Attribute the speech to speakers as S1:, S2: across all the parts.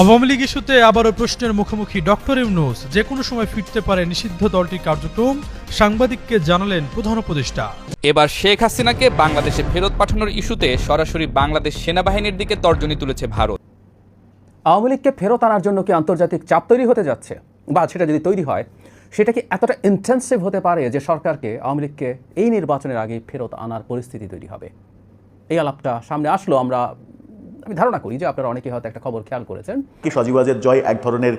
S1: আওয়ামী লীগ ইস্যুতে আবারও প্রশ্নের মুখোমুখি ডক্টর ইউনুস। যে কোনো সময় ফিরতে পারে নিষিদ্ধ দলটির কার্যক্রম সাংবাদিককে জানালেন প্রধান উপদেষ্টা।
S2: এবার শেখ হাসিনাকে বাংলাদেশে ফেরত পাঠানোর ইস্যুতে সরাসরি বাংলাদেশ সেনাবাহিনীর দিকে তর্জনী তুলেছে ভারত।
S3: আওয়ামী লীগকে ফেরত আনার জন্য কি আন্তর্জাতিক চাপ তৈরি হতে যাচ্ছে? বা সেটা যদি তৈরি হয় সেটা কি এতটা ইন্টেন্সিভ হতে পারে যে সরকারকে আওয়ামী লীগকে এই নির্বাচনের আগে ফেরত আনার পরিস্থিতি তৈরি হবে? এই আলাপটা সামনে আসলো আমরা আমি ধারণা করি যে আপনারা অনেকে হয়তো একটা খবর খেয়াল করেছেন।
S4: কি সজীবাজের জয় এক ধরনের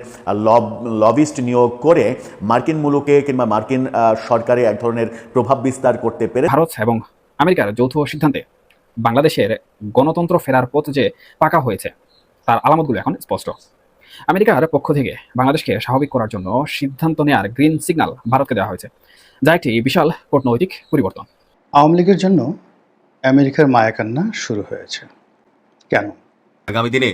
S4: লব লবিস্ট নিয়োগ করে মার্কিন মুলুকে কিংবা মার্কিন সরকারে এক ধরনের প্রভাব বিস্তার করতে পেরে
S5: ভারত এবং আমেরিকার যৌথ সিদ্ধান্তে বাংলাদেশের গণতন্ত্র ফেরার পথ যে পাকা হয়েছে তার আলামতগুলো এখন স্পষ্ট। আমেরিকার পক্ষ থেকে বাংলাদেশকে স্বাভাবিক করার জন্য সিদ্ধান্ত নেওয়ার গ্রিন সিগন্যাল ভারতকে দেওয়া হয়েছে যা একটি বিশাল কূটনৈতিক পরিবর্তন।
S6: আওয়ামী লীগের জন্য আমেরিকার মায়াকান্না শুরু হয়েছে। কেন?
S7: আগামী দিনে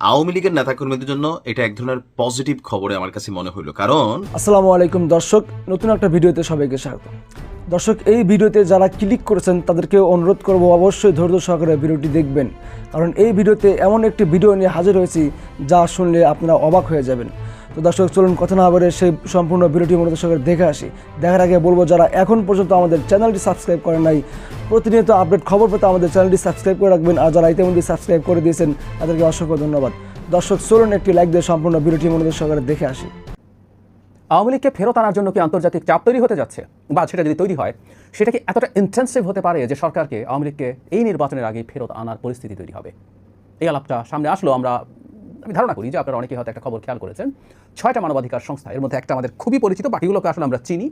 S7: আওয়ামী লীগের নেতাকর্মীদের জন্য এটা এক ধরনের পজিটিভ খবরে আমার কাছে মনে হইল। কারণ
S8: আসসালামু আলাইকুম দর্শক নতুন একটা ভিডিওতে সবাইকে স্বাগত। দর্শক এই ভিডিওতে যারা ক্লিক করেছেন তাদেরকে অনুরোধ করব অবশ্যই ধৈর্য সহকারে ভিডিওটি দেখবেন। কারণ এই ভিডিওতে এমন একটি ভিডিও নিয়ে হাজির হয়েছি যা শুনলে আপনারা অবাক হয়ে যাবেন। তো দর্শক, চলুন কথা না বলে সেই সম্পূর্ণ ভিডিওটি মনোযোগ সহকারে দেখে আসি। দেখার আগে বলব, যারা এখন পর্যন্ত আমাদের চ্যানেলটি সাবস্ক্রাইব করেন নাই, প্রতিনিয়ত আপডেট খবর পেতে আমাদের চ্যানেলটি সাবস্ক্রাইব করে রাখবেন আর যারা ইতিমধ্যে সাবস্ক্রাইব করে দিয়েছেন, তাদেরকে অসংখ্য ধন্যবাদ। দর্শক, চলুন একটি লাইক দিয়ে সম্পূর্ণ ভিডিওটি মনোযোগ সহকারে দেখে আসি।
S3: আওয়ামী লীগকে ফেরত আনার জন্য কি আন্তর্জাতিক চাপ তৈরি হতে যাচ্ছে? বা সেটা যদি তৈরি হয়, সেটা কি এতটা ইন্টেন্সিভ হতে পারে যে সরকারকে আওয়ামী লীগকে এই নির্বাচনের আগে ফেরত আনার পরিস্থিতি তৈরি হবে? এই আলাপটা সামনে আসলো, আমরা আমি ধারণা করি যে আপনারা অনেকে হয়তো একটা খবর খেয়াল করেছেন, ছয়টা মানবাধিকার সংস্থা, এর মধ্যে একটা আমাদের খুবই পরিচিত, বাকিগুলোকে আসলে আমরা চিনি।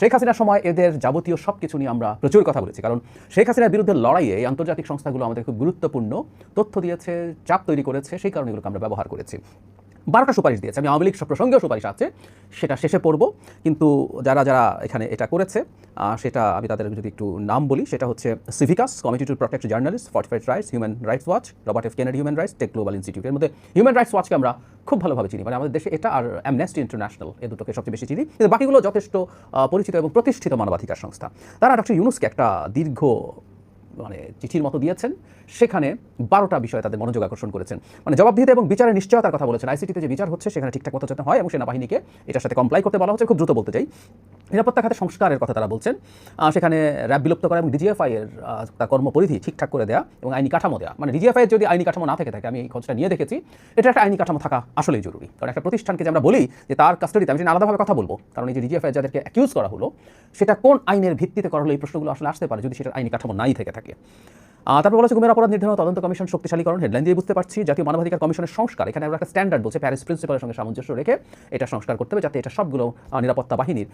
S3: শেখ হাসিনার সময় এদের যাবতীয় সব কিছু নিয়ে আমরা প্রচুর কথা বলেছি, কারণ শেখ হাসিনার বিরুদ্ধে লড়াইয়ে এই আন্তর্জাতিক সংস্থাগুলো আমাদের খুব গুরুত্বপূর্ণ তথ্য দিয়েছে, চাপ তৈরি করেছে, সেই কারণে এগুলোকে আমরা ব্যবহার করেছি। বারোটা সুপারিশ দিয়েছে। আমি আওয়ামী লীগ প্রসঙ্গেও সুপারিশ আছে, সেটা শেষে পড়ব। কিন্তু যারা যারা এখানে এটা করেছে সেটা আমি তাদের যদি একটু নাম বলি, সেটা হচ্ছে সিভিকাস Committee to Protect Journalist Fortify Rights Human Rights Watch Robert F Kennedy Human Rights Tech Global ইনস্টিটিউটের মধ্যে হিউম্যান রাইটস ওয়াচকে আমরা খুব ভালোভাবে চিনি মানে আমাদের দেশে এটা আর অ্যামনেস্টি ইন্টারন্যাশনাল এ দুটোকে সবচেয়ে বেশি চিনি। কিন্তু বাকিগুলো যথেষ্ট পরিচিত এবং প্রতিষ্ঠিত মানবাধিকার সংস্থা। তারা ডক্টর ইউনুসকে একটা দীর্ঘ মানে চিঠির মতো দিয়েছেন। সেখানে বারোটা বিষয়ে তাদের মনোযোগ আকর্ষণ করেছেন। মানে জবাবদিহিতা এবং বিচারের নিশ্চয়তার কথা বলেছেন। আইসিটিতে যে বিচার হচ্ছে, সেখানে ঠিকঠাক মতো যাতে হয় এবং সেনাবাহিনীকে এটার সাথে কমপ্লাই করতে বলা হচ্ছে। খুব দ্রুত বলতে চাই। নিরাপত্তা খাতে সংস্কারের কথা তারা বলছেন। সেখানে র্যাব বিলুপ্ত করা এবং ডিজিএফআই এর তার কর্মপরিধি ঠিকঠাক করে দেওয়া এবং আইনি কাঠামো দেওয়া মানে ডিজিএফআই এর যদি আইনি কাঠামো না থেকে থাকে, আমি এই খোঁজটা নিয়ে দেখেছি, এটা একটা আইনি কাঠামো থাকা আসলেই জরুরি। কারণ একটা প্রতিষ্ঠানকে যে আমরা বলি যে তার কাস্টাডিতে আমি সেটা আলাদাভাবে কথা বলব। কারণ এই যে ডিজিএফআই যাদেরকে অ্যাকিউজ করা হলো, সেটা কোন আইনের ভিত্তিতে করা হলো, এই প্রশ্নগুলো আসলে আসতে পারে যদি সেটার আইনি কাঠামো নাই থেকে থাকে। তারপর বলেছে গুমের অপরাধ নির্ধারণ তদন্ত কমিশন শক্তিশালীকরণ, হেডলাইন দিয়ে বুঝতে পারছি, জাতীয় মানবাধিকার কমিশনের সংস্কার। এখানে আমরা একটা স্ট্যান্ডার্ড বলছে প্যারিস প্রিন্সিপালের সঙ্গে সামঞ্জস্য রেখে এটা সংস্কার করতে হবে, যাতে এটা সবগুলো নিরাপত্তা বাহিনীর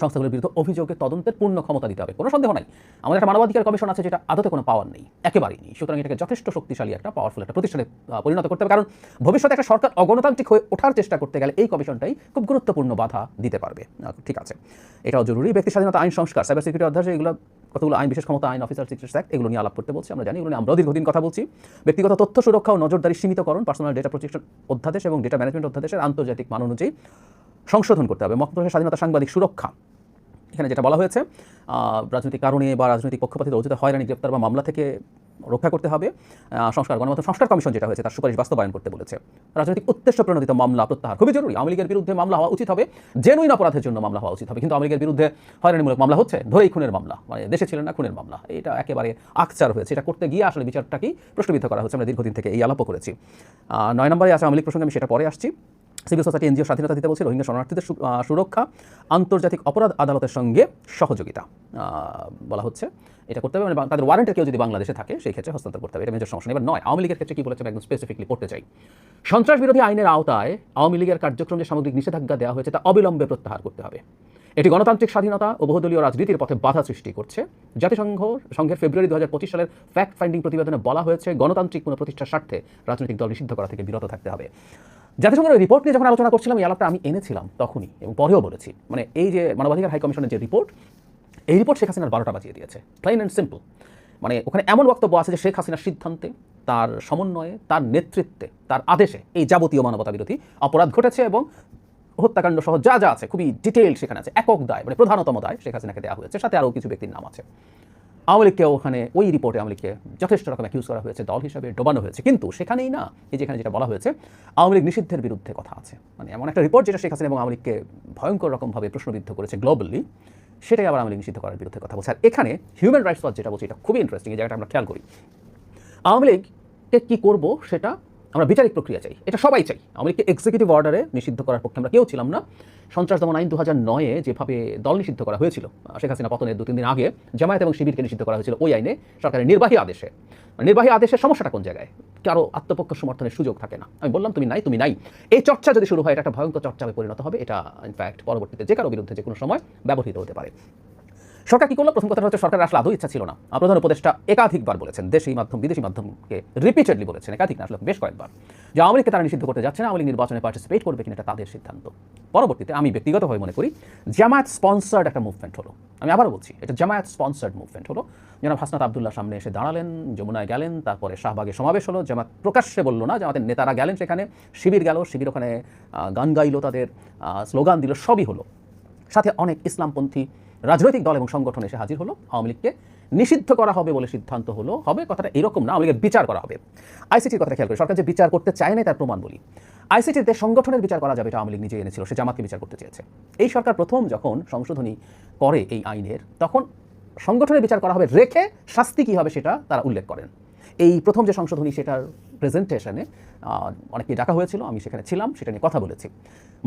S3: সংস্থাগুলোর বিরুদ্ধে অভিযোগে তদন্তের পূর্ণ ক্ষমতা দিতে হবে। কোনো সন্দেহ নাই। আমাদের একটা মানবাধিকার কমিশন আছে, যেটা আদতে কোনো পাওয়ার নেই, একেবারেই নেই। সুতরাং এটাকে যথেষ্ট শক্তিশালী একটা পাওয়ারফুল একটা প্রতিষ্ঠানে পরিণত করতে হবে। কারণ ভবিষ্যতে একটা সরকার অগণতান্ত্রিক হয়ে ওঠার চেষ্টা করতে গেলে এই কমিশনটাই খুব গুরুত্বপূর্ণ বাধা দিতে পারবে। ঠিক আছে। এটাও জরুরি। ব্যক্তি স্বাধীনতা আইন সংস্কার সাইবার সিকিউরিটি অধ্যায় এগুলো কতগুলো আইন, বিশেষ ক্ষমতা, আইন অফিসার সিক্রেটস অ্যাক্ট এগুলো নিয়ে আলাপ করতে বলছি, আমরা জানি, এগুলো নিয়ে আমরাও দীর্ঘদিন কথা বলছি। ব্যক্তিগত তথ্য সুরক্ষা ও নজরদারি সীমিতকরণ পার্সোনাল ডেটা প্রোটেকশন অধ্যাদেশ এবং ডেটা ম্যানেজমেন্ট অধ্যাদেশের আন্তর্জাতিক মান অনুযায়ী সংশোধন করতে হবে। মতপ্রকাশের স্বাধীনতা সাংবাদিক সুরক্ষা। এখানে যেটা বলা হয়েছে রাজনৈতিক কারণে বা রাজনৈতিক পক্ষপাতিত অর্জিত হয়রানি, গ্রেপ্তার বা মামলা থেকে রক্ষা করতে হবে। সংস্কার, গণমাধ্যম সংস্কার কমিশন যেটা হয়েছে তার সুপারিশ বাস্তবায়ন করতে বলেছে। রাজনৈতিক উদ্দেশ্য প্রণোদিত মামলা প্রত্যাহার খুবই জরুরি। আওয়ামী লীগের বিরুদ্ধে মামলা হওয়া উচিত হবে। জেনুইন অপরাধের জন্য মামলা হওয়া উচিত হবে। কিন্তু আওয়ামী লীগের বিরুদ্ধে হয়রানিমূলক মামলা হচ্ছে? ধরেই খুনের মামলা। মানে দেশে ছিলেন না, খুনের মামলা। এটা একেবারে আকচার হয়েছে। এটা করতে গিয়ে আসলে বিচারটাকেই প্রশ্নবিদ্ধ করা হচ্ছে আমরা দীর্ঘদিন থেকে এই আলাপও করেছি। নয় নম্বরে আছে আওয়ামী লীগ প্রসঙ্গে আমি সেটা পরে আসছি। সিভিল সোসাইটি এনজিও স্বাধীনতা দিতে বলছে, রোহিঙ্গা শরণার্থীদের সুরক্ষা, আন্তর্জাতিক অপরাধ আদালতের সঙ্গে সহযোগিতা বলা হচ্ছে। এটা করতে হবে মানে তাদের ওয়ারেন্টের কেউ যদি বাংলাদেশে থাকে, সেই ক্ষেত্রে হস্তান্তর করতে হবে। এটা মেজর সমস্যা এবার নয়, আওয়ামী লীগের ক্ষেত্রে কি বলেছেন একদম স্পেসিফিকলি পড়তে চাই। সন্ত্রাস বিরোধী আইনের আওতায় আওয়ামী লীগের কার্যক্রম যে সামগ্রিক নিষেধাজ্ঞা দেওয়া হয়েছে, তা অবিলম্বে প্রত্যাহার করতে হবে। এটি গণতান্ত্রিক স্বাধীনতা ও বহুদলীয় রাজনীতির পথে বাধা সৃষ্টি করছে। জাতিসংঘ, সংঘের ফেব্রুয়ারি দু হাজার পঁচিশ সালের ফ্যাক্ট ফাইন্ডিং প্রতিবেদনে বলা হয়েছে, গণতান্ত্রিক কোনো প্রতিষ্ঠার স্বার্থে রাজনৈতিক দল নিষিদ্ধ করা থেকে বিরত থাকতে হবে। জাতিসংঘের ওই রিপোর্ট নিয়ে যখন আলোচনা করছিলাম, এই আলাপটা আমি এনেছিলাম তখনই এবং পরেও বলেছি। মানে এই যে মানবাধিকার হাই কমিশনের যে রিপোর্ট এই রিপোর্ট শেখ হাসিনার বারোটা বাজিয়ে দিয়েছে। প্লেন অ্যান্ড সিম্পল মানে ওখানে এমন বক্তব্য আছে যে শেখ হাসিনার সিদ্ধান্তে, তার সমন্বয়ে, তার নেতৃত্বে, তার আদেশে এই যাবতীয় মানবতা বিরোধী অপরাধ ঘটেছে এবং হত্যাকাণ্ড সহ যা যা আছে, খুবই ডিটেইল সেখানে আছে। একক দায় মানে প্রধানতম দায় শেখ হাসিনাকে দেওয়া হয়েছে। সাথে আরও কিছু ব্যক্তির নাম আছে। আওয়ামী ওখানে ওই রিপোর্টে আওয়ামী লীগকে যথেষ্ট রকম অ্যাকিউজ করা হয়েছে, দল হিসাবে ডোবানো হয়েছে। কিন্তু সেখানেই না, এই যেখানে যেটা বলা হয়েছে আওয়ামী লীগ নিষিদ্ধের বিরুদ্ধে কথা আছে। মানে এমন একটা রিপোর্ট যেটা শেখ হাসিনা এবং আওয়ামী লীগকে ভয়ঙ্কর রকমভাবে প্রশ্নবিদ্ধ করেছে গ্লোবালি সেটাই আবার আওয়ামী লীগ নিষিদ্ধ করার বিরুদ্ধে কথা বলছে। আর এখানে হিউম্যান রাইটস ওয়াচ যেটা বলছে, এটা খুবই ইন্টারেস্টিং এই জায়গাটা আমরা খেয়াল করি। আওয়ামী লীগকে কী করব সেটা আমরা বিচারিক প্রক্রিয়া চাই, এটা সবাই চাই। আওয়ামী লীগকে এক্সিকিউটিভ অর্ডারে নিষিদ্ধ করার পক্ষে আমরা কেউ ছিলাম না। সন্ত্রাস দমন আইন দু হাজার নয়ে যেভাবে দল নিষিদ্ধ করা হয়েছিল, শেখ হাসিনা পতনের দু তিন দিন আগে জামায়াত এবং শিবিরকে নিষিদ্ধ করা হয়েছিল ওই আইনে, সরকারের নির্বাহী আদেশে। মানে নির্বাহী আদেশের সমস্যাটা কোন জায়গায়? কারও আত্মপক্ষ সমর্থনের সুযোগ থাকে না? আমি বললাম, তুমি নাই তুমি নাই। এই চর্চা যদি শুরু হয়, এটা একটা ভয়ঙ্কর চর্চায় পরিণত হবে, এটা ইনফ্যাক্ট পরবর্তীতে যে কারও বিরুদ্ধে যে কোনো সময় ব্যবহৃত হতে পারে। সরকার কি করল? প্রথম কথাটা হচ্ছে সরকার আসলে আদৌ ইচ্ছা ছিল না। প্রধান উপদেষ্টা একাধিকবার বলেছেন দেশি মাধ্যম, বিদেশি মাধ্যমকে রিপিটেডলি বলেছেন, একাধিক আসলে বেশ কয়েকবার। যে আওয়ামী লীগকে তারা নিষিদ্ধ করতে যাচ্ছে না, আওয়ামী নির্বাচনে পার্টিসিপেট করবে কিনা এটা তাদের সিদ্ধান্ত। পরবর্তীতে আমি ব্যক্তিগতভাবে মনে করি, জামায়াত স্পন্সার্ড একটা মুভমেন্ট হলো। আমি আবারও বলছি, এটা জামায়াত স্পন্সার্ড মুভমেন্ট হলো। জনাব হাসনাত আবদুল্লাহ সামনে এসে দাঁড়ালেন, যমুনায় গেলেন, তারপরে শাহবাগে সমাবেশ হলো। জামাত প্রকাশ্যে বলল না, জামাতের নেতারা গেলেন সেখানে, শিবির গেল, শিবির ওখানে গান গাইলো তাদের স্লোগান দিল, সবই হলো। সাথে অনেক ইসলামপন্থী রাজনৈতিক দল এবং সংগঠন এসে হাজির হলো। আওয়ামী লীগকে নিষিদ্ধ করা হবে বলে সিদ্ধান্ত হলো। হবে কথাটা এরকম না, আওয়ামী লীগের বিচার করা হবে। আইসিটির কথা খেয়াল করি, সরকার যে বিচার করতে চায় না তার প্রমাণ বলি। আইসিটিতে সংগঠনের বিচার করা যাবে এটা আওয়ামী লীগ নিজে এনেছিল, সে জামাতকে বিচার করতে চেয়েছে। এই সরকার প্রথম যখন সংশোধনী করে এই আইনের, তখন সংগঠনের বিচার করা হবে, রেখে শাস্তি কী হবে সেটা তারা উল্লেখ করেন। এই প্রথম যে সংশোধনী সেটার প্রেজেন্টেশনে অনেকে ডাকা হয়েছিল, আমি সেখানে ছিলাম, সেটা নিয়ে কথা বলেছি।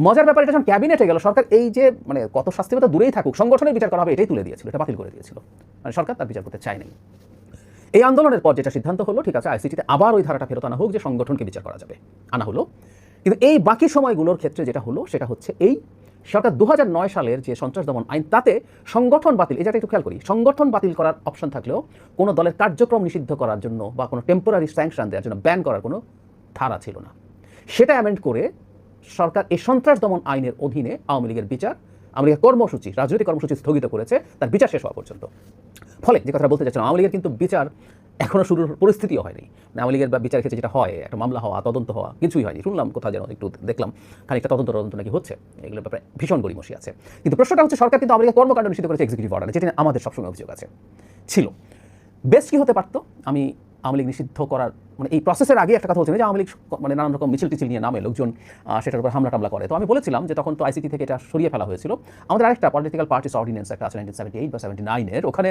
S3: মজার ব্যাপার, এটা যখন ক্যাবিনেটে গেল, সরকার এই যে মানে কত শাস্তি দূরেই থাকুক, সংগঠনের বিচার করা হবে, এটাই তুলে দিয়েছিল, এটা বাতিল করে দিয়েছিল। মানে সরকার তার বিচার করতে চায়নি এই আন্দোলনের পর যেটা সিদ্ধান্ত হলো, ঠিক আছে আইসিটিতে আবার ওই ধারাটা ফেরত আনা হোক, যে সংগঠনকে বিচার করা যাবে, আনা হলো। কিন্তু এই বাকি সময়গুলোর ক্ষেত্রে যেটা হলো, সেটা হচ্ছে এই সরকার দু হাজার নয় সালের যে সন্ত্রাস দমন আইন, তাতে সংগঠন বাতিল এটা একটু খেয়াল করি, সংগঠন বাতিল করার অপশন থাকলেও কোনো দলের কার্যক্রম নিষিদ্ধ করার জন্য বা কোনো টেম্পোরারি স্যাংশন দেওয়ার জন্য ব্যান করার কোনো ধারা ছিল না। সেটা অ্যামেন্ড করে সরকার এই সন্ত্রাস দমন আইনের অধীনে আওয়ামী লীগের বিচার, আওয়ামী লীগের কর্মসূচি, রাজনৈতিক কর্মসূচি স্থগিত করেছে, তার বিচার শেষ হওয়া পর্যন্ত। ফলে যে কথা বলতে চাচ্ছিলাম, আওয়ামী লীগের কিন্তু বিচার এখনও শুরুর পরিস্থিতিও হয়নি। আওয়ামী লীগের বিচার ক্ষেত্রে যেটা হয়, একটা মামলা হওয়া, তদন্ত হওয়া, কিছুই হয়নি। শুনলাম কোথাও যেন একটু দেখলাম, খানিকটা তদন্ত তদন্ত নাকি হচ্ছে, এগুলোর ব্যাপারে ভীষণ গড়িমসি আছে। কিন্তু প্রশ্নটা হচ্ছে, সরকার কিন্তু আওয়ামী লীগের কর্মকাণ্ড নিষিদ্ধ করেছে এক্সিকিউটিভ অর্ডারে যেটা আমাদের সবসময় অভিযোগ আছে। ছিল। বেশ কি হতে পারতো? আমি আওয়ামী লীগ নিষিদ্ধ করার মানে এই প্রসেসের আগে একটা কথা হচ্ছে যে, আওয়ামী লীগ মানে নানান রকম মিছিল টিছিল নিয়ে নামে লোকজন সেটার উপর হামলা টামলা করে। তো আমি বলেছিলাম যে, তখন তো আইসিটি থেকে এটা সরিয়ে ফেলা হয়েছিল। আমাদের আরেকটা পলিটিক্যাল পার্টিস অর্ডিনেন্স একটা আছে নাইনটিন সেভেন্টি এইট বা সেভেন্টি নাইনের ওখানে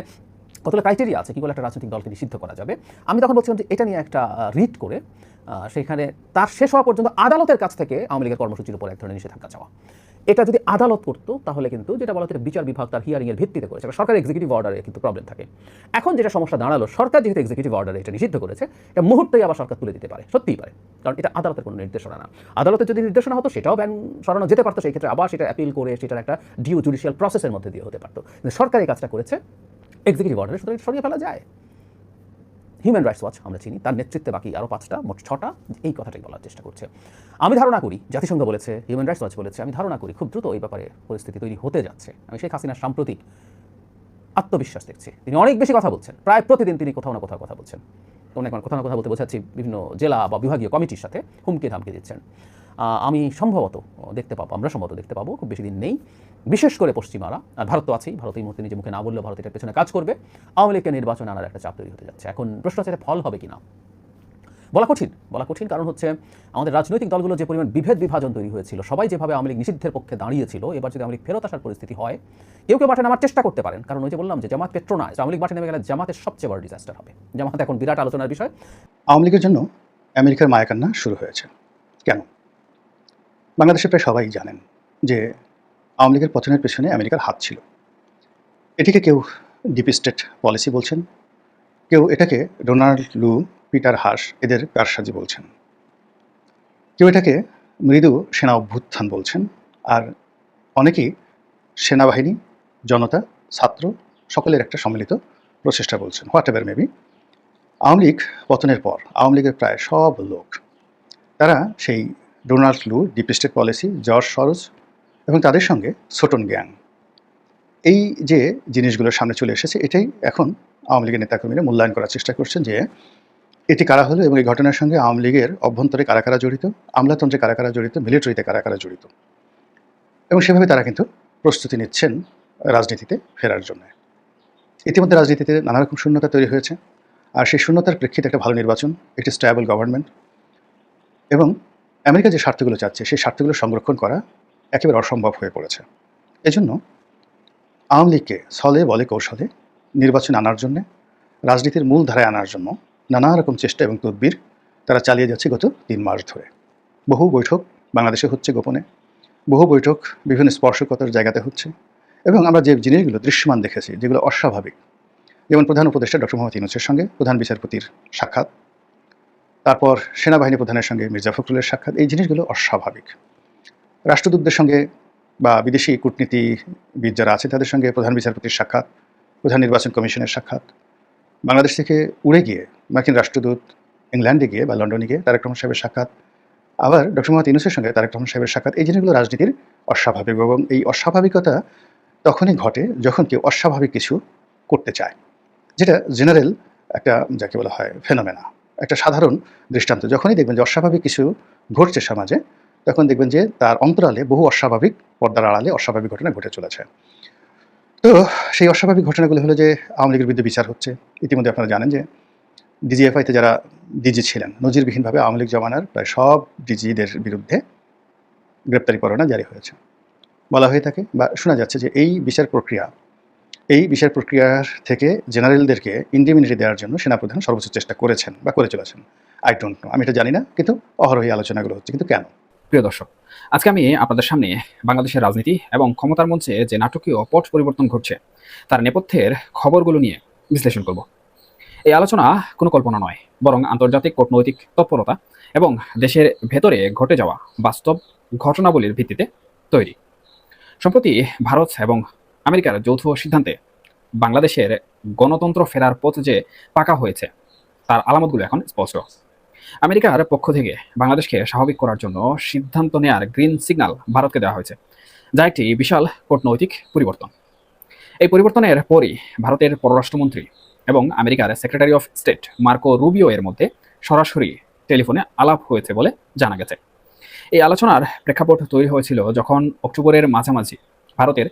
S3: কতগুলো ক্রাইটেরিয়া আছে, কি বলে একটা রাজনৈতিক দলকে নিষিদ্ধ করা যাবে? আমি তখন বলছিলাম যে এটা নিয়ে একটা রিট করে সেখানে তার শেষ হওয়া পর্যন্ত আদালতের কাছ থেকে আওয়ামী লীগের কর্মসূচির উপর এক ধরনের নিষেধাজ্ঞা চাওয়া। এটা যদি আদালত করতো, তাহলে কিন্তু যেটা বলা হচ্ছে বিচার বিভাগ তার হিয়ারিংয়ের ভিত্তিতে করেছে সরকার এক্সিকিউটিভ অর্ডারে কিন্তু প্রবলেম থাকে। এখন যেটা সমস্যা দাঁড়াল, সরকার যেহেতু এক্সিকিউটিভ অর্ডারে এটা নিষিদ্ধ করেছে, এটা মুহূর্তেই আবার সরকার তুলে দিতে পারে, সত্যিই পারে, কারণ এটা আদালতের কোনো নির্দেশনা না। আদালতের যদি নির্দেশনা হতো, সেটাও ব্যান সরানো যেতে পারতো, সেই ক্ষেত্রে আবার সেটা অ্যাপিল করে সেটার একটা ডিউ জুডিশিয়াল প্রসেসের মধ্যে দিয়ে হতে পারতো। সরকার এই কাজটা করেছে এক্সিকিউটিভ অর্ডারে সুতরাং সরিয়ে ফেলা যায়। হিউম্যান রাইটস ওয়াচ আমরা চিনি, তার নেতৃত্বে বাকি আরও পাঁচটা, মোট ছটা, এই কথাটাই বলার চেষ্টা করছে। আমি ধারণা করি, জাতিসংঘ বলেছে হিউম্যান রাইটস ওয়াচ বলেছে, আমি ধারণা করি খুব দ্রুত এই ব্যাপারে পরিস্থিতি তৈরি হতে যাচ্ছে। আমি শেখ হাসিনার সাম্প্রতিক আত্মবিশ্বাস দেখছি। তিনি অনেক বেশি কথা বলছেন। প্রায় প্রতিদিন তিনি কোথাও না কোথাও কথা বলছেন। অনেক কোথাও না কোথাও বলতে বোঝাচ্ছি বিভিন্ন জেলা বা বিভাগীয় কমিটির সাথে হুমকি ধামকি দিচ্ছেন। আমি সম্ভবত দেখতে পাবো, আমরা সম্ভবত দেখতে পাবো, খুব বেশি দিন নেই। বিশেষ করে পশ্চিমারা, আর ভারত তো আছেই, ভারত এই মুহূর্তে নিজে মুখে না বললেও ভারত এটার পেছনে কাজ করবে। আওয়ামী লীগকে নির্বাচন আনার একটা চাপ তৈরি হতে যাচ্ছে। এখন প্রশ্ন হচ্ছে ফল হবে কিনা? বলা কঠিন বলা কঠিন কারণ হচ্ছে আমাদের রাজনৈতিক দলগুলো যে পরিমাণ বিভেদ বিভাজন তৈরি হয়েছিল, সবাই যেভাবে আওয়ামী লীগ নিষিদ্ধের পক্ষে দাঁড়িয়েছিল, এবার যদি আওয়ামী লীগ ফেরত আসার পরিস্থিতি হয়, কেউ কেউ মাঠে নামার চেষ্টা করতে পারেন। কারণ ওই যে বললাম যে জামাত পেট্রোনায় আওয়ামী লীগ মাঠে নেমে গেলে জামাতের সবচেয়ে বড় ডিজাস্টার হবে। জামাত এখন বিরাট আলোচনার বিষয়।
S6: আওয়ামী লীগের জন্য আমেরিকার মায়াকান্না শুরু হয়েছে। কেন? বাংলাদেশে প্রায় সবাই জানেন যে আওয়ামী লীগের পতনের পেছনে আমেরিকার হাত ছিল। এটিকে কেউ ডিপ স্টেট পলিসি বলছেন, কেউ এটাকে ডোনাল্ড লু, পিটার হাস এদের কারসাজি বলছেন। কেউ এটাকে মৃদু সেনা অভ্যুত্থান বলছেন, আর অনেকেই সেনাবাহিনী, জনতা, ছাত্র সকলের একটা সম্মিলিত প্রচেষ্টা বলছেন whatever maybe Awami League পতনের পর আওয়ামী লীগের প্রায় সব লোক, তারা সেই Donald Lu, deep state policy, George Soros এবং তাদের সঙ্গে ছোটন গ্যাং। এই যে জিনিসগুলো সামনে চলে এসেছে, এটাই এখন আওয়ামী লীগের নেতাকর্মীরা মূল্যায়ন করার চেষ্টা করছেন যে এটি কারা হলো এবং এই ঘটনার সঙ্গে আওয়ামী লীগের অভ্যন্তরে কারা কারা জড়িত, আমলাতন্ত্রে কারা কারা জড়িত, মিলিটারিতে কারা কারা জড়িত এবং সেভাবে তারা কিন্তু প্রস্তুতি নিচ্ছেন রাজনীতিতে ফেরার জন্য। ইতিমধ্যে রাজনীতিতে নানা রকম শূন্যতা তৈরি হয়েছে। আর সেই শূন্যতার প্রেক্ষিতে একটা ভালো নির্বাচন একটি স্ট্যাবল গভর্নমেন্ট এবং আমেরিকা যে স্বার্থগুলো চাচ্ছে, সেই স্বার্থগুলো সংরক্ষণ করা একেবারে অসম্ভব হয়ে পড়েছে। এজন্য আওয়ামী লীগকে ছলে বলে কৌশলে নির্বাচন আনার জন্য, রাজনীতির মূল ধারায় আনার জন্য নানা রকম চেষ্টা এবং তদবির তারা চালিয়ে যাচ্ছে গত তিন মাস ধরে। বহু বৈঠক বাংলাদেশে হচ্ছে গোপনে, বহু বৈঠক বিভিন্ন স্পর্শকতার জায়গাতে হচ্ছে এবং আমরা যে জিনিসগুলো দৃশ্যমান দেখেছি, যেগুলো অস্বাভাবিক, যেমন প্রধান উপদেষ্টা ডক্টর মোহাম্মদ ইউনুসের সঙ্গে প্রধান বিচারপতির সাক্ষাৎ তারপর সেনাবাহিনী প্রধানের সঙ্গে মির্জা ফখরুলের সাক্ষাৎ। এই জিনিসগুলো অস্বাভাবিক। রাষ্ট্রদূতদের সঙ্গে বা বিদেশি কূটনীতিবিদ যারা আছে, তাদের সঙ্গে প্রধান বিচারপতির সাক্ষাৎ, প্রধান নির্বাচন কমিশনের সাক্ষাৎ। বাংলাদেশ থেকে উড়ে গিয়ে মার্কিন রাষ্ট্রদূত ইংল্যান্ডে গিয়ে বা লন্ডনে গিয়ে তারেক রহমান সাহেবের সাক্ষাৎ, আবার ডক্টর মোহাম্মদ ইউনুসের সঙ্গে তারেক রহমান সাহেবের সাক্ষাৎ, এই জিনিসগুলো রাজনীতির অস্বাভাবিক এবং এই অস্বাভাবিকতা তখনই ঘটে যখন কেউ অস্বাভাবিক কিছু করতে চায়, যেটা জেনারেল একটা, যাকে বলা হয় ফেনোমেনা একটা সাধারণ দৃষ্টান্ত। যখনই দেখবেন যে অস্বাভাবিক কিছু ঘটছে সমাজে, তখন দেখবেন যে তার অন্তরালে বহু অস্বাভাবিক পর্দার আড়ালে অস্বাভাবিক ঘটনা ঘটে চলেছে। তো সেই অস্বাভাবিক ঘটনাগুলো হলো যে আওয়ামী লীগের বিরুদ্ধে বিচার হচ্ছে। ইতিমধ্যে আপনারা জানেন যে ডিজিএফআইতে যারা ডিজি ছিলেন, নজিরবিহীনভাবে আওয়ামী লীগ জমানার প্রায় সব ডিজিদের বিরুদ্ধে গ্রেপ্তারি পরোয়ানা জারি হয়েছে। বলা হয়ে থাকে বা শোনা যাচ্ছে যে এই বিচার প্রক্রিয়া এই বিচার প্রক্রিয়ার থেকে জেনারেলদেরকে ইন্ডিমিনিটি দেওয়ার জন্য সেনাপ্রধান সর্বোচ্চ চেষ্টা করেছেন বা করে চলেছেন। আই ডোন্ট নো আমি এটা জানি না, কিন্তু অহরহই আলোচনাগুলো হচ্ছে, কিন্তু কেন?
S5: প্রিয় দর্শক, আজকে আমি আপনাদের সামনে বাংলাদেশের রাজনীতি এবং ক্ষমতার মঞ্চে যে নাটকীয় পট পরিবর্তন ঘটছে, তার নেপথ্যের খবরগুলো নিয়ে বিশ্লেষণ করব। এই আলোচনা কোনো কল্পনা নয়, বরং আন্তর্জাতিক কূটনৈতিক তৎপরতা এবং দেশের ভেতরে ঘটে যাওয়া বাস্তব ঘটনাবলীর ভিত্তিতে তৈরি। সম্প্রতি ভারত এবং আমেরিকার যৌথ সিদ্ধান্তে বাংলাদেশের গণতন্ত্র ফেরার পথ যে পাকা হয়েছে, তার আলামতগুলো এখন স্পষ্ট। আমেরিকার পক্ষ থেকে বাংলাদেশকে স্বাভাবিক করার জন্য সিদ্ধান্ত নেয়ার গ্রিন সিগন্যাল ভারতকে দেওয়া হয়েছে, যা একটি বিশাল কূটনৈতিক পরিবর্তন। এই পরিবর্তনের পরই ভারতের পররাষ্ট্রমন্ত্রী এবং আমেরিকার secretary of state Marco Rubio এর মধ্যে সরাসরি টেলিফোনে আলাপ হয়েছে বলে জানা গেছে। এই আলোচনার প্রেক্ষাপট তৈরি হয়েছিল যখন অক্টোবরের মাঝামাঝি ভারতের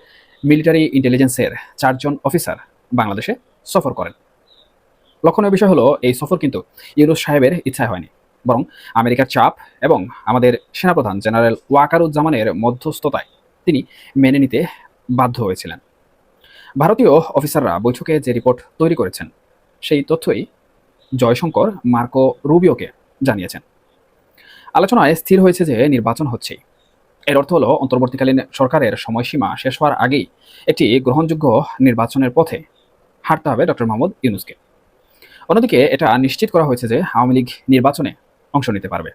S5: মিলিটারি ইন্টেলিজেন্সের চারজন অফিসার বাংলাদেশে সফর করেন। লক্ষণীয় বিষয় হলো, এই সফর কিন্তু ইউনুস সাহেবের ইচ্ছায় হয়নি। বরং আমেরিকার চাপ এবং আমাদের সেনাপ্রধান জেনারেল ওয়াকারুজ্জামানের মধ্যস্থতায় তিনি মেনে নিতে বাধ্য হয়েছিলেন। ভারতীয় অফিসাররা বৈঠকে যে রিপোর্ট তৈরি করেছেন, সেই তথ্যই জয়শঙ্কর মার্কো রুবিওকে জানিয়েছেন। আলোচনায় স্থির হয়েছে যে নির্বাচন হচ্ছেই। এর অর্থ হলো, অন্তর্বর্তীকালীন সরকারের সময়সীমা শেষ হওয়ার আগেই একটি গ্রহণযোগ্য নির্বাচনের পথে হারতে হবে ডক্টর মোহাম্মদ ইউনুসকে। অন্যদিকে এটা নিশ্চিত করা হয়েছে যে আওয়ামী লীগ নির্বাচনে অংশ নিতে পারবে।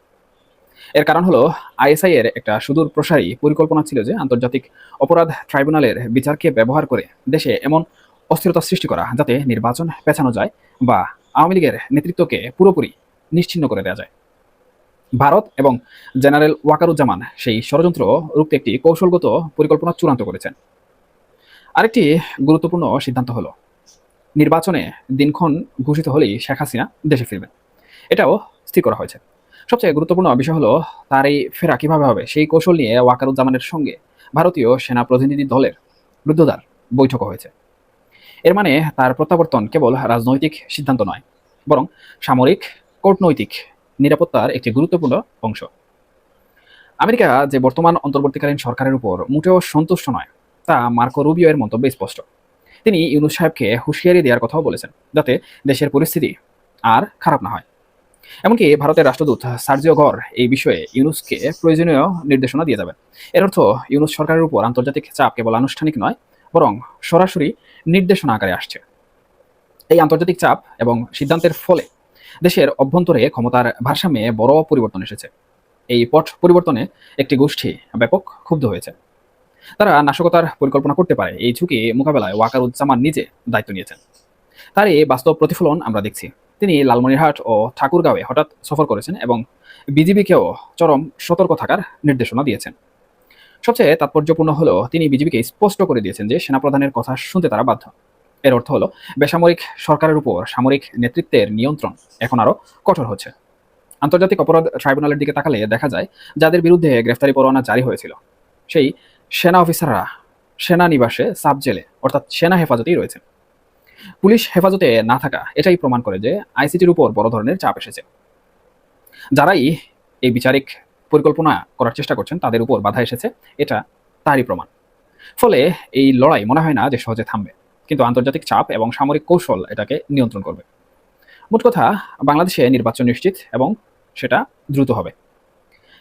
S5: এর কারণ হলো, আইএসআই এর একটা সুদূর প্রসারী পরিকল্পনা ছিল যে আন্তর্জাতিক অপরাধ ট্রাইব্যুনালের বিচারকে ব্যবহার করে দেশে এমন অস্থিরতা সৃষ্টি করা যাতে নির্বাচন পেছানো যায় বা আওয়ামী লীগের নেতৃত্বকে পুরোপুরি নিশ্চিহ্ন করে দেওয়া যায়। ভারত এবং জেনারেল ওয়াকারুজ্জামান সেই ষড়যন্ত্র রুখতে একটি কৌশলগত পরিকল্পনা চূড়ান্ত করেছেন। আরেকটি গুরুত্বপূর্ণ সিদ্ধান্ত হলো, নির্বাচনে দিনক্ষণ ঘোষিত হলেই শেখ হাসিনা দেশে ফিরবেন। এটাও স্থির করা হয়েছে। সবচেয়ে গুরুত্বপূর্ণ বিষয় হলো, তার এই ফেরা কীভাবে হবে সেই কৌশল নিয়ে ওয়াকারুজ্জামানের সঙ্গে ভারতীয় সেনা প্রতিনিধি দলের রুদ্ধদ্বার বৈঠকও হয়েছে। এর মানে তার প্রত্যাবর্তন কেবল রাজনৈতিক সিদ্ধান্ত নয়, বরং সামরিক, কূটনৈতিক নিরাপত্তার একটি গুরুত্বপূর্ণ অংশ। আমেরিকা যে বর্তমান অন্তর্বর্তীকালীন সরকারের উপর মোটেও সন্তুষ্ট নয়, তা মার্কো রুবিও এর মন্তব্যে স্পষ্ট। তিনি ইউনুস সাহেবকে হুঁশিয়ারি দেওয়ার কথাও বলেছেন, যাতে দেশের পরিস্থিতি আর খারাপ না হয়। এমনকি ভারতের রাষ্ট্রদূত সার্জিও গর এই বিষয়ে ইউনুসকে প্রয়োজনীয় নির্দেশনা দিয়ে যাবেন। এর অর্থ ইউনুস সরকারের উপর আন্তর্জাতিক চাপ কেবল আনুষ্ঠানিক নয়, বরং সরাসরি নির্দেশনা আকারে আসছে। এই আন্তর্জাতিক চাপ এবং সিদ্ধান্তের ফলে দেশের অভ্যন্তরে ক্ষমতার ভারসাম্যে বড় পরিবর্তন এসেছে। এই পট পরিবর্তনে একটি গোষ্ঠী ব্যাপক ক্ষুব্ধ হয়েছে। তারা নাশকতার পরিকল্পনা করতে পারে, এই ঝুঁকি মোকাবেলায় ওয়াকারুজ্জামান নিজে দায়িত্ব নিয়েছেন। তার এই বাস্তব প্রতিফলন আমরা দেখছি। তিনি লালমনিরহাট ও ঠাকুরগাঁওয়ে হঠাৎ সফর করেছেন এবং বিজিবিকেও চরম সতর্ক থাকার নির্দেশনা দিয়েছেন। সবচেয়ে তাৎপর্যপূর্ণ হলো তিনি বিজিবিকে স্পষ্ট করে দিয়েছেন যে সেনাপ্রধানের কথা শুনতে তারা বাধ্য। এর অর্থ হলো, বেসামরিক সরকারের উপর সামরিক নেতৃত্বের নিয়ন্ত্রণ এখন আরও কঠোর হচ্ছে। আন্তর্জাতিক অপরাধ ট্রাইব্যুনালের দিকে তাকালে দেখা যায়, যাদের বিরুদ্ধে গ্রেফতারি পরোয়ানা জারি হয়েছিল, সেই সেনা অফিসাররা সেনানিবাসে সাব জেলে অর্থাৎ সেনা হেফাজতেই রয়েছে। পুলিশ হেফাজতে না থাকা, এটাই প্রমাণ করে যে আইসিটির উপর বড় ধরনের চাপ এসেছে। যারাই এই বিচারিক পরিকল্পনা করার চেষ্টা করছেন, তাদের উপর বাধা এসেছে, এটা তারই প্রমাণ। ফলে এই লড়াই মনে হয় না যে সহজে থামবে। কিন্তু আন্তর্জাতিক চাপ এবং সামরিক কৌশল এটাকে নিয়ন্ত্রণ করবে। মোট কথা, বাংলাদেশে নির্বাচন নিশ্চিত এবং সেটা দ্রুত হবে।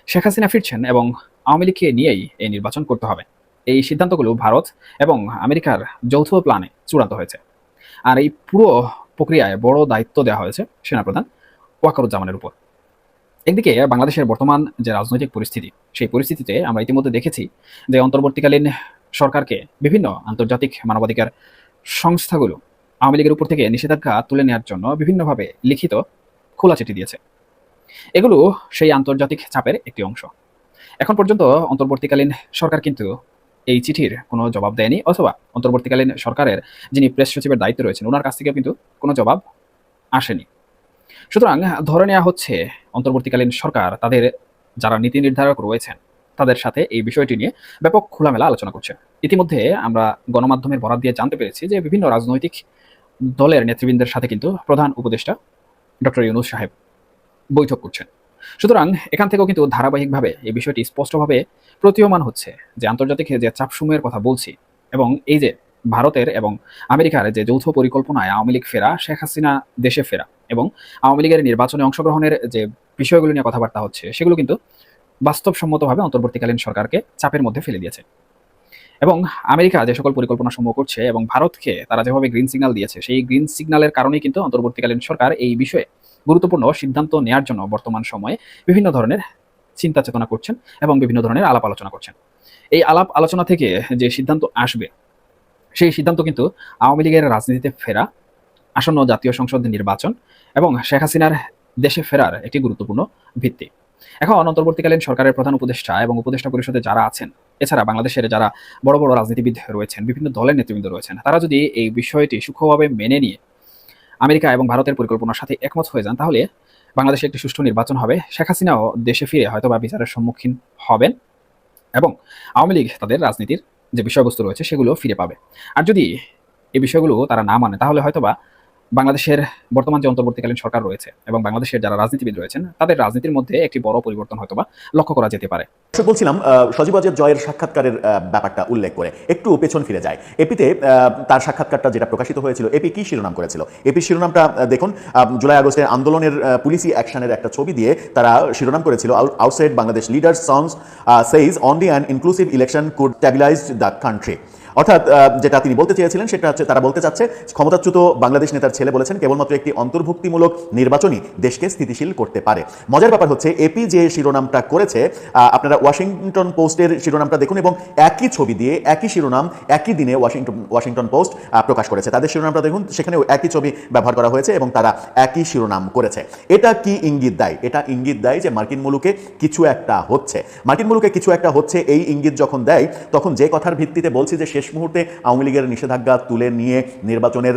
S5: শেখ হাসিনা ফিরছেন এবং আওয়ামী লীগকে নিয়েই এই নির্বাচন করতে হবে। এই সিদ্ধান্তগুলো ভারত এবং আমেরিকার যৌথ প্ল্যানে চূড়ান্ত হয়েছে। আর এই পুরো প্রক্রিয়ায় বড় দায়িত্ব দেওয়া হয়েছে সেনাপ্রধান ওয়াকারুজ্জামানের উপর। একদিকে বাংলাদেশের বর্তমান যে রাজনৈতিক পরিস্থিতি, সেই পরিস্থিতিতে আমরা ইতিমধ্যে দেখেছি যে অন্তর্বর্তীকালীন সরকারকে বিভিন্ন আন্তর্জাতিক মানবাধিকার সংস্থাগুলো আওয়ামী লীগের উপর থেকে নিষেধাজ্ঞা তুলে নেওয়ার জন্য বিভিন্নভাবে লিখিত খোলা চিঠি দিয়েছে। এগুলো সেই আন্তর্জাতিক চাপের একটি অংশ। এখন পর্যন্ত অন্তর্বর্তীকালীন সরকার কিন্তু এই চিঠির কোনো জবাব দেয়নি, অথবা অন্তর্বর্তীকালীন সরকারের যিনি প্রেস সচিবের দায়িত্ব রয়েছেন, ওনার কাছ থেকে কিন্তু কোনো জবাব আসেনি। সুতরাং ধরে নেওয়া হচ্ছে, অন্তর্বর্তীকালীন সরকার তাদের যারা নীতি নির্ধারক রয়েছেন, তাদের সাথে এই বিষয়টি নিয়ে ব্যাপক খোলামেলা আলোচনা করছে। ইতিমধ্যে আমরা গণমাধ্যমের বরাদ দিয়ে জানতে পেরেছি যে বিভিন্ন রাজনৈতিক দলের নেতৃবৃন্দের সাথে কিন্তু প্রধান উপদেষ্টা ডক্টর ইউনুস সাহেব বৈঠক করছেন। সুতরাং এখান থেকেও কিন্তু ধারাবাহিকভাবে এই বিষয়টি স্পষ্টভাবে প্রতীয়মান হচ্ছে যে আন্তর্জাতিক যে চাপসমূহের কথা বলছি এবং এই যে ভারতের এবং আমেরিকার যে যৌথ পরিকল্পনায় আওয়ামী লীগ ফেরা, শেখ হাসিনা দেশে ফেরা এবং আওয়ামী লীগের নির্বাচনে অংশগ্রহণের যে বিষয়গুলো নিয়ে কথাবার্তা হচ্ছে, সেগুলো কিন্তু বাস্তবসম্মতভাবে অন্তর্বর্তীকালীন সরকারকে চাপের মধ্যে ফেলে দিয়েছে। এবং আমেরিকা যে সকল পরিকল্পনা সমূহ করছে এবং ভারতকে তারা যেভাবে গ্রিন সিগন্যাল দিয়েছে, সেই গ্রিন সিগন্যালের কারণেই কিন্তু অন্তর্বর্তীকালীন সরকার এই বিষয়ে গুরুত্বপূর্ণ সিদ্ধান্ত নেওয়ার জন্য বর্তমান সময়ে বিভিন্ন ধরনের চিন্তা চেতনা করছেন এবং বিভিন্ন ধরনের আলাপ আলোচনা করছেন। এই আলাপ আলোচনা থেকে যে সিদ্ধান্ত আসবে, সেই সিদ্ধান্ত কিন্তু আওয়ামী লীগের রাজনীতিতে ফেরা, আসন্ন জাতীয় সংসদ নির্বাচন এবং শেখ হাসিনার দেশে ফেরার একটি গুরুত্বপূর্ণ ভিত্তি। এখন অন্তর্বর্তীকালীন সরকারের প্রধান উপদেষ্টা এবং উপদেষ্টা পরিষদে যারা আছেন এছাড়া বাংলাদেশের যারা বড় বড় রাজনীতিবিদ রয়েছেন, বিভিন্ন দলের নেতৃবৃন্দ রয়েছেন, তারা যদি এই বিষয়টি সূক্ষ্মভাবে মেনে নিয়ে আমেরিকা এবং ভারতের পরিকল্পনার সাথে একমত হয়ে যান, তাহলে বাংলাদেশে একটি সুষ্ঠু নির্বাচন হবে। শেখ হাসিনাও দেশে ফিরে হয়তো বা বিচারের সম্মুখীন হবেন এবং আওয়ামী লীগ তাদের রাজনীতির যে বিষয়বস্তু রয়েছে, সেগুলো ফিরে পাবে। আর যদি এই বিষয়গুলো তারা না মানে তাহলে হয়তোবা বাংলাদেশের বর্তমান যে অন্তর্বর্তীকালীন সরকার রয়েছে এবং বাংলাদেশের যারা রাজনীতিবিদ রয়েছেন তাদের রাজনীতির মধ্যে একটি বড় পরিবর্তন হয়তো বা লক্ষ্য করা যেতে পারে।
S4: বলছিলাম আহ, সজীব ওয়াজেদ জয়ের সাক্ষাৎকারের ব্যাপারটা উল্লেখ করে। একটু পেছন ফিরে যায়। এপিতে তার সাক্ষাৎকারটা যেটা প্রকাশিত হয়েছিল এপি কি শিরোনাম করেছিল? এপি শিরোনামটা দেখুন জুলাই আগস্টের আন্দোলনের পুলিশি অ্যাকশনের একটা ছবি দিয়ে তারা শিরোনাম করেছিল outside Bangladesh leader songs says only and inclusive election could stabilize the country অর্থাৎ যেটা তিনি বলতে চেয়েছিলেন সেটা হচ্ছে, তারা বলতে চাচ্ছে, ক্ষমতাচ্যুত বাংলাদেশ নেতার ছেলে বলেছেন, কেবলমাত্র একটি অন্তর্ভুক্তিমূলক নির্বাচনই দেশকে স্থিতিশীল করতে পারে। মজার ব্যাপার হচ্ছে এপি যে শিরোনামটা করেছে আপনারা ওয়াশিংটন পোস্টের শিরোনামটা দেখুন এবং একই ছবি দিয়ে, একই শিরোনাম, একই দিনে ওয়াশিংটন ওয়াশিংটন পোস্ট প্রকাশ করেছে। তাদের শিরোনামটা দেখুন, সেখানেও একই ছবি ব্যবহার করা হয়েছে এবং তারা একই শিরোনাম করেছে। এটা কি ইঙ্গিত দেয়? এটা ইঙ্গিত দেয় যে মার্কিন মুলুকে কিছু একটা হচ্ছে। মার্কিন মুলুকে কিছু একটা হচ্ছে, এই ইঙ্গিত যখন দেয়, তখন যে কথার ভিত্তিতে বলছি যে শেষ মুহূর্তে আওয়ামী লীগের নিষেধাজ্ঞা তুলে নিয়ে নির্বাচনের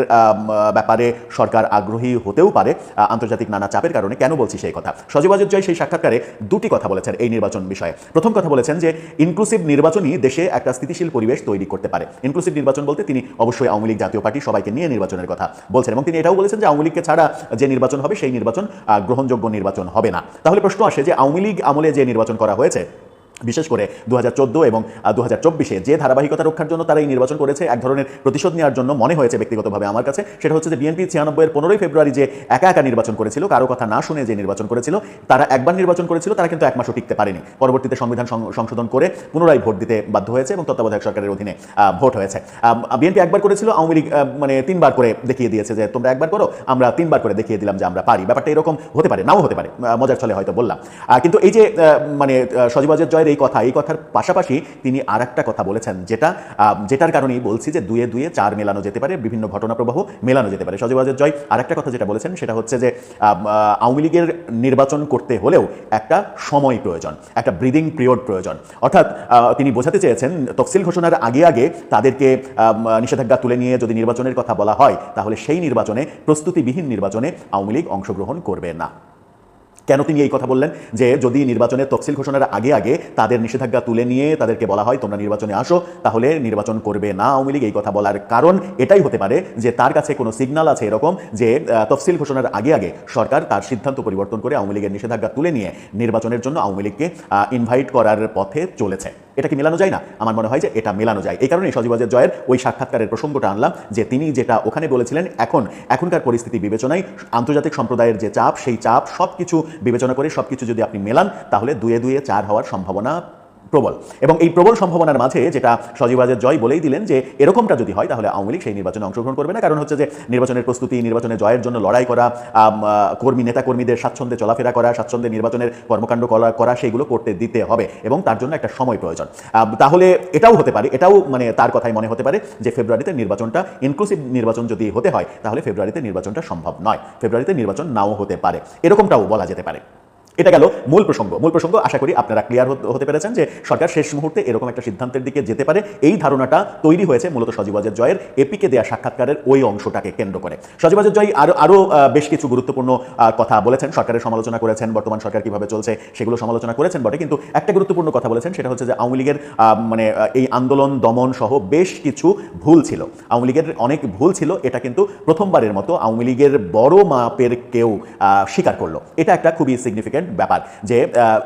S4: ব্যাপারে সরকার আগ্রহী হতেও পারে আন্তর্জাতিক নানা চাপের কারণে, কেন বলছি সেই কথা? সজীবাজুর জয় সেই সাক্ষাৎকারে দুটি কথা বলেছেন এই নির্বাচন বিষয়ে। প্রথম কথা বলেছেন যে ইনক্লুসিভ নির্বাচনই দেশে একটা স্থিতিশীল পরিবেশ তৈরি করতে পারে। ইনক্লুসিভ নির্বাচন বলতে তিনি অবশ্যই আওয়ামী লীগ জাতীয় পার্টি সবাইকে নিয়ে নির্বাচনের কথা বলছেন এবং তিনি এটাও বলেছেন যে, আওয়ামী লীগকে ছাড়া যে নির্বাচন হবে, সেই নির্বাচন গ্রহণযোগ্য নির্বাচন হবে না। তাহলে প্রশ্ন আসে যে, আওয়ামী লীগ আমলে যে নির্বাচন করা হয়েছে বিশেষ করে দু হাজার চোদ্দ এবং দু হাজার চব্বিশে যে ধারাবাহিকতা রক্ষার জন্য তারা এই নির্বাচন করেছে, এক ধরনের প্রতিশোধ নেওয়ার জন্য মনে হয়েছে ব্যক্তিগতভাবে আমার কাছে। সেটা হচ্ছে যে বিএনপি ছিয়ানব্বইয়ের পনেরোই ফেব্রুয়ারি যে একা একা নির্বাচন করেছিল, কারও কথা না শুনে যে নির্বাচন করেছিল, তারা একবার নির্বাচন করেছিল, তারা কিন্তু এক মাসও টিকতে পারেনি। পরবর্তীতে সংবিধান সংশোধন করে পুনরায় ভোট দিতে বাধ্য হয়েছে এবং তত্ত্বাবধায়ক সরকারের অধীনে ভোট হয়েছে। বিএনপি একবার করেছিল, আওয়ামী লীগ মানে তিনবার করে দেখিয়ে দিয়েছে যে তোমরা একবার করো, আমরা তিনবার করে দেখিয়ে দিলাম যে আমরা পারি। ব্যাপারটা এরকম হতে পারে, নাও হতে পারে মজার ছলে হয়তো বললাম। কিন্তু এই যে মানে সজীবাজের জয়ের এই কথা, এই কথার পাশাপাশি তিনি আর একটা কথা বলেছেন, যেটা যেটার কারণেই বলছি যে দুয়ে দুয়ে চার মেলানো যেতে পারে, বিভিন্ন ঘটনা প্রবাহ মেলানো যেতে পারে। সজীবাজের জয় আর একটা কথা যেটা বলেছেন, সেটা হচ্ছে যে আওয়ামী লীগের নির্বাচন করতে হলেও একটা সময় প্রয়োজন, একটা ব্রিদিং পিরিয়ড প্রয়োজন। অর্থাৎ তিনি বোঝাতে চেয়েছেন, তফসিল ঘোষণার আগে আগে তাদেরকে নিষেধাজ্ঞা তুলে নিয়ে যদি নির্বাচনের কথা বলা হয়, তাহলে সেই নির্বাচনে, প্রস্তুতিবিহীন নির্বাচনে আওয়ামী লীগ অংশগ্রহণ করবে না। কেন তিনি এই কথা বললেন? যে যদি নির্বাচনের তফসিল ঘোষণার আগে আগে তাদের নিষেধাজ্ঞা তুলে নিয়ে তাদেরকে বলা হয়, তোমরা নির্বাচনে আসো, তাহলে নির্বাচন করবে না আওয়ামী এই কথা বলার কারণ এটাই হতে পারে যে তার কাছে কোনো সিগনাল আছে এরকম যে তফসিল ঘোষণার আগে আগে সরকার তার সিদ্ধান্ত পরিবর্তন করে আওয়ামী লীগের নিষেধাজ্ঞা তুলে নিয়ে নির্বাচনের জন্য আওয়ামী লীগকে ইনভাইট করার পথে চলেছে। এটা কি মেলানো যায় না? আমার মনে হয় যে এটা মেলানো যায়। এই কারণে সজীবাজের জয়ের ওই সাক্ষাৎকারের প্রসঙ্গটা আনলাম, যে তিনি যেটা ওখানে বলেছিলেন, এখন, এখনকার পরিস্থিতি বিবেচনায় আন্তর্জাতিক সম্প্রদায়ের যে চাপ, সেই চাপ সব কিছু বিবেচনা করে সব কিছু যদি আপনি মেলান, তাহলে দুয়ে দুয়ে চার হওয়ার সম্ভাবনা প্রবল। এবং এই প্রবল সম্ভাবনার মাঝে যেটা সজীবাজের জয় বলেই দিলেন যে, এরকমটা যদি হয়, তাহলে আওয়ামী লীগ সেই নির্বাচনে অংশগ্রহণ করবে না। কারণ হচ্ছে যে, নির্বাচনের প্রস্তুতি, নির্বাচনে জয়ের জন্য লড়াই করা কর্মী নেতা কর্মীদের স্বাচ্ছন্দ্যে চলাফেরা করা, স্বাচ্ছন্দ্যে নির্বাচনের কর্মকাণ্ড করা সেগুলো করতে দিতে হবে। এবং তার জন্য একটা সময় প্রয়োজন। তাহলে এটাও হতে পারে, এটাও মানে তার কথাই মনে হতে পারে যে, ফেব্রুয়ারিতে নির্বাচনটা ইনক্লুসিভ নির্বাচন যদি হতে হয়, তাহলে ফেব্রুয়ারিতে নির্বাচনটা সম্ভব নয়। ফেব্রুয়ারিতে নির্বাচন নাও হতে পারে। এরকমটাও বলা যেতে পারে। এটা গেল মূল প্রসঙ্গ। মূল প্রসঙ্গ আশা করি আপনারা ক্লিয়ার হতে পেরেছেন যে সরকার শেষ মুহূর্তে এরকম একটা সিদ্ধান্তের দিকে যেতে পারে। এই ধারণাটা তৈরি হয়েছে মূলত সজীবাজের জয়ের এপিকে দেয়া সাক্ষাৎকারের ওই অংশটাকে কেন্দ্র করে। সজীবাজের জয় আরও আরও বেশ কিছু গুরুত্বপূর্ণ কথা বলেছেন। সরকারের সমালোচনা করেছেন, বর্তমান সরকার কীভাবে চলছে সেগুলো সমালোচনা করেছেন বটে। কিন্তু একটা গুরুত্বপূর্ণ কথা বলেছেন, সেটা হচ্ছে যে আওয়ামী লীগের মানে এই আন্দোলন, দমন সহ বেশ কিছু ভুল ছিল। আওয়ামী লীগের অনেক ভুল ছিল, এটা কিন্তু প্রথমবারের মতো আওয়ামী লীগের বড় মাপের কেউ স্বীকার করল। এটা একটা খুবই সিগনিফিক্যান্ট ব্যাপার যে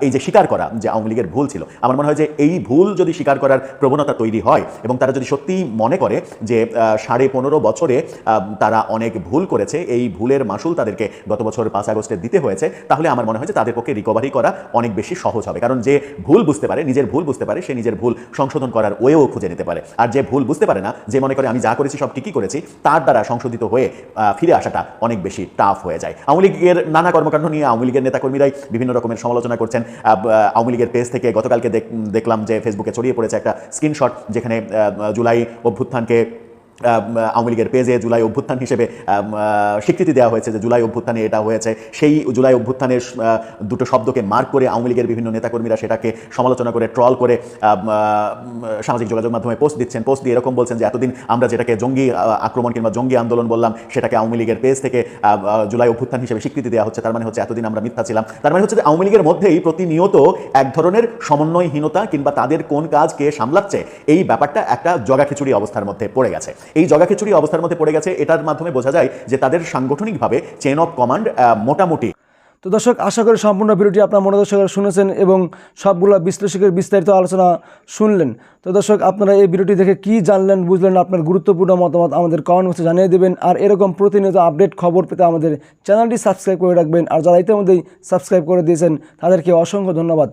S4: এই যে স্বীকার করা যে আওয়ামী লীগের ভুল ছিল, আমার মনে হয় যে এই ভুল যদি স্বীকার করার প্রবণতা তৈরি হয় এবং তারা যদি সত্যিই মনে করে যে সাড়ে পনেরো বছরে তারা অনেক ভুল করেছে, এই ভুলের মাসুল তাদেরকে গত বছর পাঁচ আগস্টে দিতে হয়েছে, তাহলে আমার মনে হয় যে তাদের পক্ষে রিকভারি করা অনেক বেশি সহজ হবে। কারণ যে ভুল বুঝতে পারে, নিজের ভুল বুঝতে পারে, সে নিজের ভুল সংশোধন করার ওয়েও খুঁজে নিতে পারে। আর যে ভুল বুঝতে পারে না, যে মনে করে আমি যা করেছি সব ঠিকই করেছি, তার দ্বারা সংশোধিত হয়ে ফিরে আসাটা অনেক বেশি টাফ হয়ে যায়। আওয়ামী লীগের নানা কর্মকাণ্ড নিয়ে আওয়ামী লীগের নেতাকর্মীরাই বিভিন্ন রকমের সমালোচনা করছেন। আওয়ামী লীগের পেজ থেকে গতকালকে দেখ- দেখলাম যে ফেসবুকে ছড়িয়ে পড়েছে একটা স্ক্রিনশট যেখানে জুলাই অভ্যুত্থানকে আওয়ামী লীগের পেজে জুলাই অভ্যুত্থান হিসেবে স্বীকৃতি দেওয়া হয়েছে যে জুলাই অভ্যুত্থানে এটা হয়েছে। সেই জুলাই অভ্যুত্থানের দুটো শব্দকে মার্ক করে আওয়ামী লীগের বিভিন্ন নেতাকর্মীরা সেটাকে সমালোচনা করে, ট্রল করে সামাজিক যোগাযোগ মাধ্যমে পোস্ট দিচ্ছেন। পোস্ট দিয়ে এরকম বলছেন যে, এতদিন আমরা যেটাকে জঙ্গি আক্রমণ কিংবা জঙ্গি আন্দোলন বললাম, সেটাকে আওয়ামী লীগের পেজ থেকে জুলাই অভ্যুত্থান হিসেবে স্বীকৃতি দেওয়া হচ্ছে। তার মানে হচ্ছে, এতদিন আমরা মিথ্যা ছিলাম। তার মানে হচ্ছে যে, আওয়ামী লীগের মধ্যেই প্রতিনিয়ত এক ধরনের সমন্বয়হীনতা কিংবা তাদের কোন কাজ কে সামলাচ্ছে, এই ব্যাপারটা একটা জগাখিচুড়ি অবস্থার মধ্যে পড়ে গেছে। এই জগাখিচুড়ি অবস্থার মধ্যে পড়ে গেছে, এটার মাধ্যমে বোঝা যায় যে তাদের সাংগঠনিকভাবে চেন অফ কমান্ড মোটামুটি।
S8: তো দর্শক, আশা করি সম্পূর্ণ ভিডিওটি আপনার মনোযোগ শুনেছেন এবং সবগুলো বিশ্লেষকের বিস্তারিত আলোচনা শুনলেন। তো দর্শক, আপনারা এই ভিডিওটি দেখে কি জানলেন, বুঝলেন, আপনার গুরুত্বপূর্ণ মতামত আমাদের কমেন্ট বক্সে জানিয়ে দেবেন। আর এরকম প্রতিনিয়ত আপডেট খবর পেতে আমাদের চ্যানেলটি সাবস্ক্রাইব করে রাখবেন। আর যারা ইতিমধ্যেই সাবস্ক্রাইব করে দিয়েছেন, তাদেরকে অসংখ্য ধন্যবাদ।